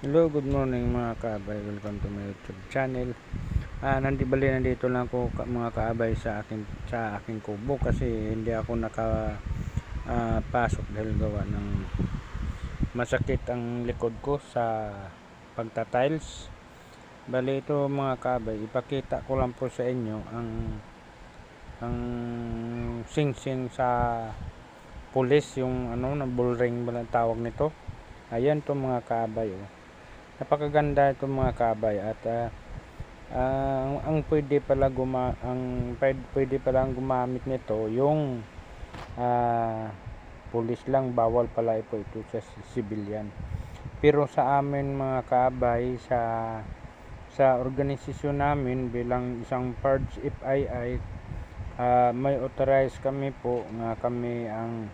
Hello, good morning mga kaabay. Welcome to my YouTube channel. Ah, nandi bali nandito lang ka- mga kaabay sa akin sa aking kubo kasi hindi ako naka ah, pasok dahil gawa ng masakit ang likod ko sa pagta-tiles. Bali ito mga kaabay, ipakita ko lang po sa inyo ang ang sing-sing sa pulis yung ano na bullring ba tawag nito. Ayan to mga kaabay oh napakaganda itong mga kabay at ah, ah, ang, pwede pala guma ang pwede, pala ang gumamit nito yung ah, pulis lang bawal pala ito ito sa civilian pero sa amin mga kabay sa sa organisasyon namin bilang isang parts FII ah, may authorize kami po nga kami ang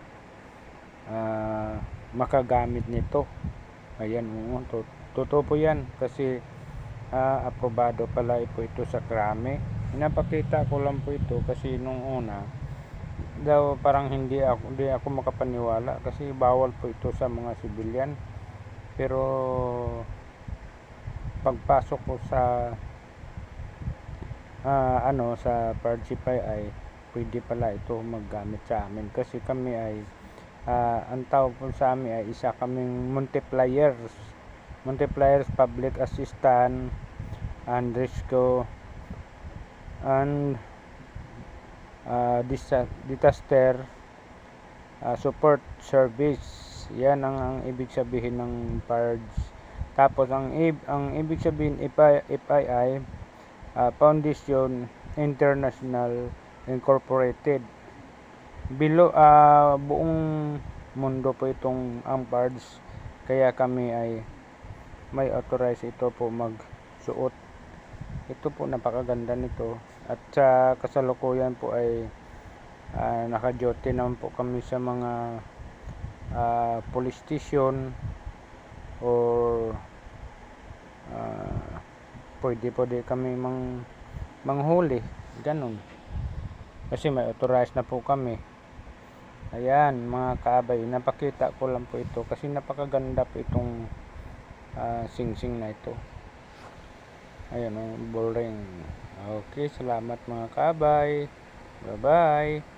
ah, makagamit nito. Ayan oo, to- totoo po yan kasi ah, aprobado pala po ito sa krame. Pinapakita ko lang po ito kasi nung una daw parang hindi ako hindi ako makapaniwala kasi bawal po ito sa mga civilian pero pagpasok ko sa ah, ano sa Pargipay ay pwede pala ito maggamit sa amin. Kasi kami ay ah, ang tawag po sa amin ay isa kaming multipliers multipliers public assistant and rescue and uh, disa- disaster uh, support service. Yan ang, ang ibig sabihin ng PARDS tapos ang ang ibig sabihin FI, FII uh, Foundation International Incorporated. Bilo ah, buong mundo po itong ang PARDS kaya kami ay may authorize ito po magsuot. Ito po napakaganda nito. At sa kasalukuyan po ay uh, naka-duty naman po kami sa mga ah, police station or ah, pwede po di kami mang manghuli. Ganun. Kasi may authorize na po kami. Ayan mga kaabay napakita ko lang po ito kasi napakaganda po itong ah, sing-sing na ito. Ayan o bullring okay salamat mga kabay. Bye bye